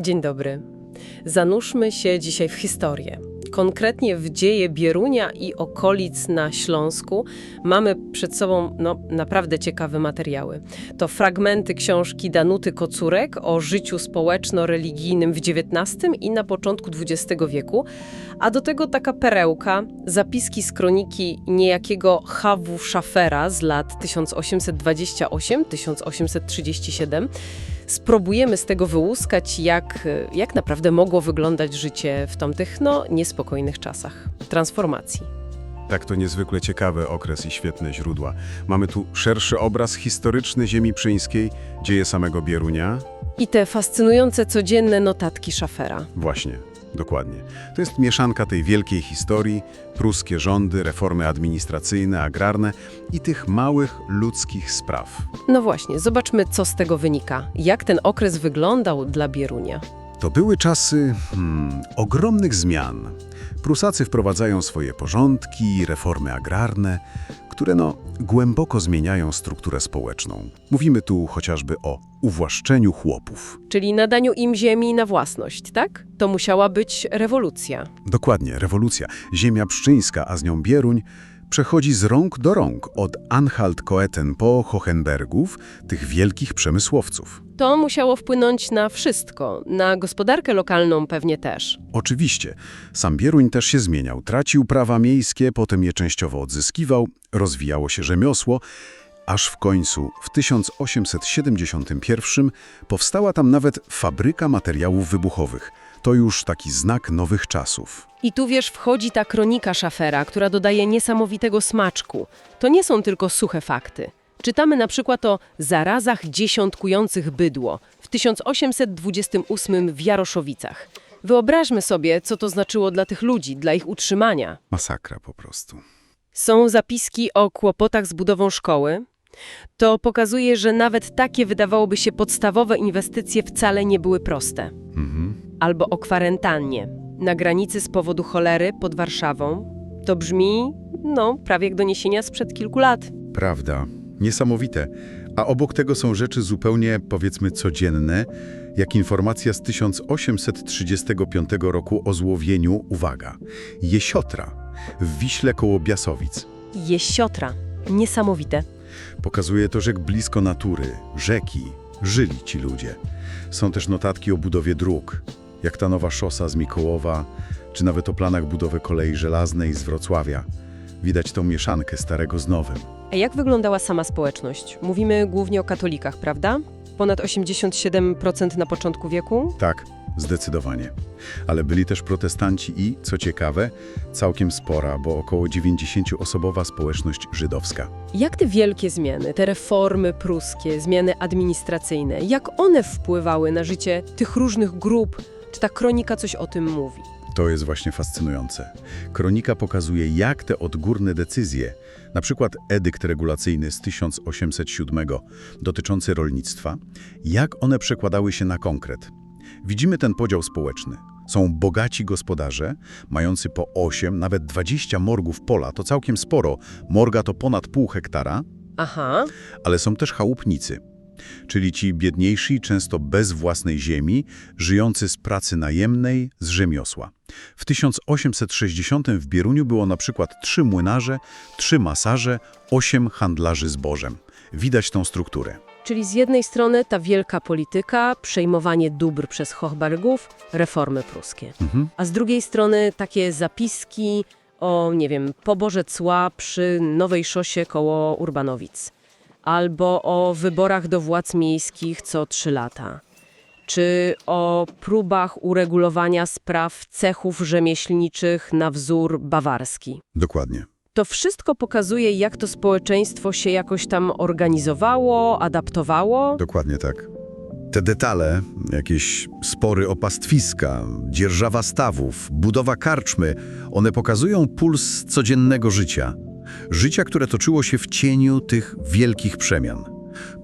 Dzień dobry. Zanurzmy się dzisiaj w historię. Konkretnie w dzieje Bierunia i okolic na Śląsku mamy przed sobą no, naprawdę ciekawe materiały. To fragmenty książki Danuty Kocurek o życiu społeczno-religijnym w XIX i na początku XX wieku, a do tego taka perełka, zapiski z kroniki niejakiego Hawu Szafera z lat 1828-1837. Spróbujemy z tego wyłuskać, jak, jak naprawdę mogło wyglądać życie w tamtych, no, niespokojnych czasach transformacji. Tak to niezwykle ciekawy okres i świetne źródła. Mamy tu szerszy obraz historyczny ziemi przyńskiej, dzieje samego Bierunia. I te fascynujące codzienne notatki Szafera. Właśnie, dokładnie. To jest mieszanka tej wielkiej historii, pruskie rządy, reformy administracyjne, agrarne i tych małych ludzkich spraw. No właśnie, zobaczmy, co z tego wynika. Jak ten okres wyglądał dla Bierunia. To były czasy hmm, ogromnych zmian. Prusacy wprowadzają swoje porządki, reformy agrarne, które no, głęboko zmieniają strukturę społeczną. Mówimy tu chociażby o uwłaszczeniu chłopów. Czyli nadaniu im ziemi na własność, tak? To musiała być rewolucja. Dokładnie, rewolucja. Ziemia pszczyńska, a z nią Bieruń, przechodzi z rąk do rąk od Anhalt-Koeten po Hohenbergów, tych wielkich przemysłowców. To musiało wpłynąć na wszystko, na gospodarkę lokalną pewnie też. Oczywiście, sam Bieruń też się zmieniał. Tracił prawa miejskie, potem je częściowo odzyskiwał, rozwijało się rzemiosło, aż w końcu w 1871 powstała tam nawet fabryka materiałów wybuchowych. To już taki znak nowych czasów. I tu wiesz, wchodzi ta kronika Szafera, która dodaje niesamowitego smaczku. To nie są tylko suche fakty. Czytamy na przykład o zarazach dziesiątkujących bydło w 1828 w Jaroszowicach. Wyobraźmy sobie, co to znaczyło dla tych ludzi, dla ich utrzymania. Masakra po prostu. Są zapiski o kłopotach z budową szkoły. To pokazuje, że nawet takie wydawałoby się podstawowe inwestycje wcale nie były proste. Mhm. Albo o kwarantannie na granicy z powodu cholery pod Warszawą. To brzmi, no, prawie jak doniesienia sprzed kilku lat. Prawda. Niesamowite. A obok tego są rzeczy zupełnie, powiedzmy, codzienne, jak informacja z 1835 roku o złowieniu, uwaga, jesiotra w Wiśle koło Biasowic. Jesiotra. Niesamowite. Pokazuje to, że blisko natury, rzeki, żyli ci ludzie. Są też notatki o budowie dróg, jak ta nowa szosa z Mikołowa, czy nawet o planach budowy kolei żelaznej z Wrocławia. Widać tą mieszankę starego z nowym. A jak wyglądała sama społeczność? Mówimy głównie o katolikach, prawda? Ponad 87% na początku wieku? Tak, zdecydowanie. Ale byli też protestanci i, co ciekawe, całkiem spora, bo około 90-osobowa społeczność żydowska. Jak te wielkie zmiany, te reformy pruskie, zmiany administracyjne, jak one wpływały na życie tych różnych grup? Czy ta kronika coś o tym mówi? To jest właśnie fascynujące. Kronika pokazuje, jak te odgórne decyzje, na przykład edykt regulacyjny z 1807 dotyczący rolnictwa, jak one przekładały się na konkret. Widzimy ten podział społeczny. Są bogaci gospodarze, mający po 8, nawet 20 morgów pola, to całkiem sporo. Morga to ponad pół hektara, Aha, ale są też chałupnicy, czyli ci biedniejsi, często bez własnej ziemi, żyjący z pracy najemnej, z rzemiosła. W 1860 w Bieruniu było na przykład trzy młynarze, trzy masarze, osiem handlarzy zbożem. Widać tą strukturę. czyli z jednej strony ta wielka polityka, przejmowanie dóbr przez Hochbergów, reformy pruskie. Mhm. A z drugiej strony takie zapiski o, nie wiem, poborze cła przy Nowej Szosie koło Urbanowic. Albo o wyborach do władz miejskich co trzy lata. Czy o próbach uregulowania spraw cechów rzemieślniczych na wzór bawarski. Dokładnie. To wszystko pokazuje, jak to społeczeństwo się jakoś tam organizowało, adaptowało. Dokładnie tak. Te detale, jakieś spory o pastwiska, dzierżawa stawów, budowa karczmy, one pokazują puls codziennego życia. Życia, które toczyło się w cieniu tych wielkich przemian.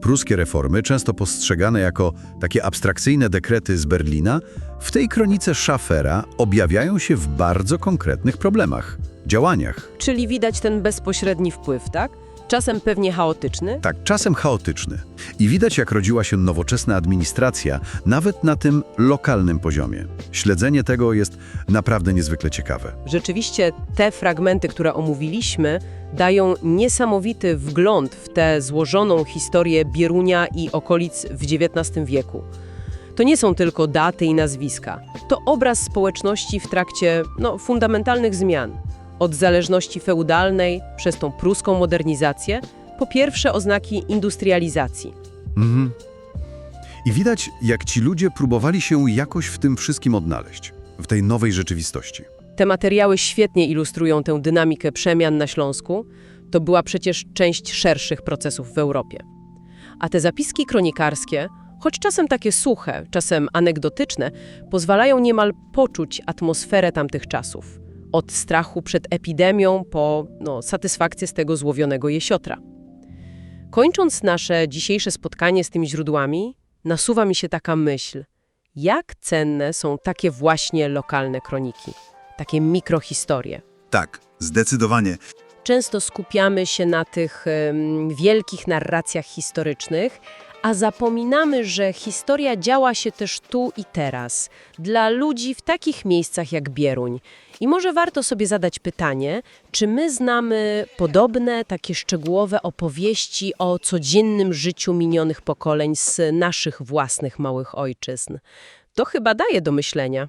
Pruskie reformy, często postrzegane jako takie abstrakcyjne dekrety z Berlina, w tej kronice Schaffera objawiają się w bardzo konkretnych problemach, działaniach. Czyli widać ten bezpośredni wpływ, tak? Czasem pewnie chaotyczny. Tak, czasem chaotyczny. I widać, jak rodziła się nowoczesna administracja, nawet na tym lokalnym poziomie. Śledzenie tego jest naprawdę niezwykle ciekawe. Rzeczywiście te fragmenty, które omówiliśmy, dają niesamowity wgląd w tę złożoną historię Bierunia i okolic w XIX wieku. To nie są tylko daty i nazwiska. To obraz społeczności w trakcie no, fundamentalnych zmian. Od zależności feudalnej przez tą pruską modernizację, po pierwsze oznaki industrializacji. Mhm. I widać, jak ci ludzie próbowali się jakoś w tym wszystkim odnaleźć, w tej nowej rzeczywistości. Te materiały świetnie ilustrują tę dynamikę przemian na Śląsku. To była przecież część szerszych procesów w Europie. A te zapiski kronikarskie, choć czasem takie suche, czasem anegdotyczne, pozwalają niemal poczuć atmosferę tamtych czasów. Od strachu przed epidemią po no, satysfakcję z tego złowionego jesiotra. Kończąc nasze dzisiejsze spotkanie z tymi źródłami, nasuwa mi się taka myśl. Jak cenne są takie właśnie lokalne kroniki, takie mikrohistorie. Tak, zdecydowanie. Często skupiamy się na tych wielkich narracjach historycznych, a zapominamy, że historia działa się też tu i teraz, dla ludzi w takich miejscach jak Bieruń. I może warto sobie zadać pytanie, czy my znamy podobne, takie szczegółowe opowieści o codziennym życiu minionych pokoleń z naszych własnych małych ojczyzn. To chyba daje do myślenia.